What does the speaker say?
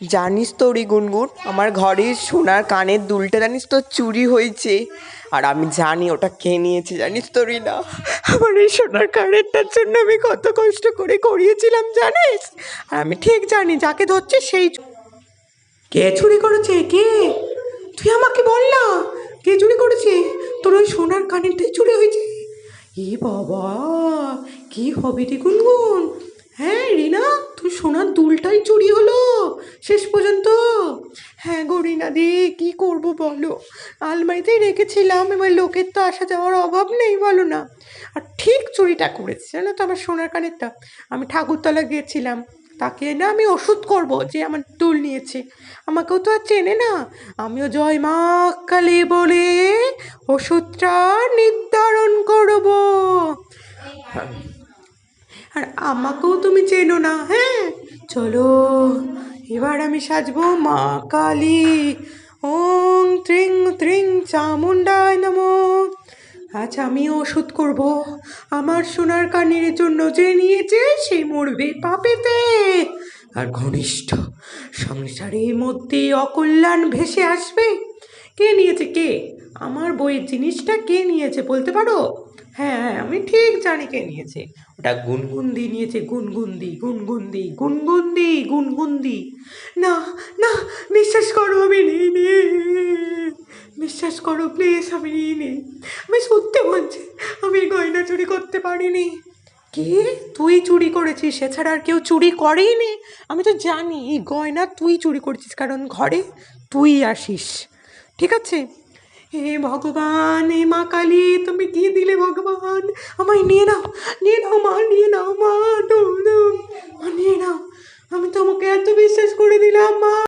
জানিস তো রে গুনগুন, আমার ঘরের সোনার কানের দুলটা জানিস তো চুরি হয়েছে। আর আমি জানি ওটা কে নিয়েছে, জানিস তো রিনা? আমার এই সোনার কানেরটার জন্য আমি কত কষ্ট করে করিয়েছিলাম, জানিস? আর আমি ঠিক জানি, যাকে ধরছে সেই কে চুরি করেছে? কে? তুই আমাকে বল না। কে চুরি করেছে? তোর ওই সোনার কানেরটাই চুরি হয়েছে। এ বাবা, কি হবে রে গুনগুন হ্যাঁ রিনা তুই সোনার দুলটাই চুরি হলো শেষ পর্যন্ত গো রিনা দি কী করব বলো? আলমারিতেই রেখেছিলাম, এবার লোকের তো আসা যাওয়ার অভাব নেই বলো না। আর ঠিক চুরিটা করেছে, জানো তো আমার সোনার কানেরটা। আমি ঠাকুরতলা গিয়েছিলাম, তাকে না আমি ওষুধ করব, যে আমার দুল নিয়েছে। আমাকেও তো আর চেনে না। আমিও জয় মা কালী বলে ওষুধটা নির্ধারণ করব। আর আমাকেও তুমি চেনো না হ্যাঁ? চলো। এবার আমি সাজবো মা কালী। ওং ত্রিং ত্রিং চামুন্ডায় নমো। আজ আমি ওষুধ করব। আমার সোনার কানের জন্য যে নিয়েছে, সে মরবে পাপেতে। আর ঘনিষ্ঠ সংসারের মধ্যে অকল্যাণ ভেসে আসবে। কে নিয়েছে কে? আমার বইয়ের জিনিসটা কে নিয়েছে বলতে পারো? হ্যাঁ হ্যাঁ আমি ঠিক জানি কে নিয়েছে। ওটা গুনগুন্দি নিয়েছে গুনগুন্দি গুনগুন্দি গুনগুন্দি গুনগুন্দি না না, বিশ্বাস করো, আমি নিইনি। বিশ্বাস করো প্লিজ আমি নিইনি। আমি সত্যি বলছি, আমি গয়না চুরি করতে পারিনি। কে? তুই চুরি করেছিস, এছাড়া আর কেউ চুরি করেইনি? আমি তো জানি, এই গয়না তুই চুরি করেছিস, কারণ ঘরে তুই আসিস। ঠিক আছে? হে ভগবান, হে মা কালী, তুমি কি দিলে ভগবান? আমায় নিয়ে নাও নিয়ে নাও মা, নিয়ে নাও মা নিয়ে নাও। আমি তোমাকে এত বিশ্বাস করে দিলাম, মা।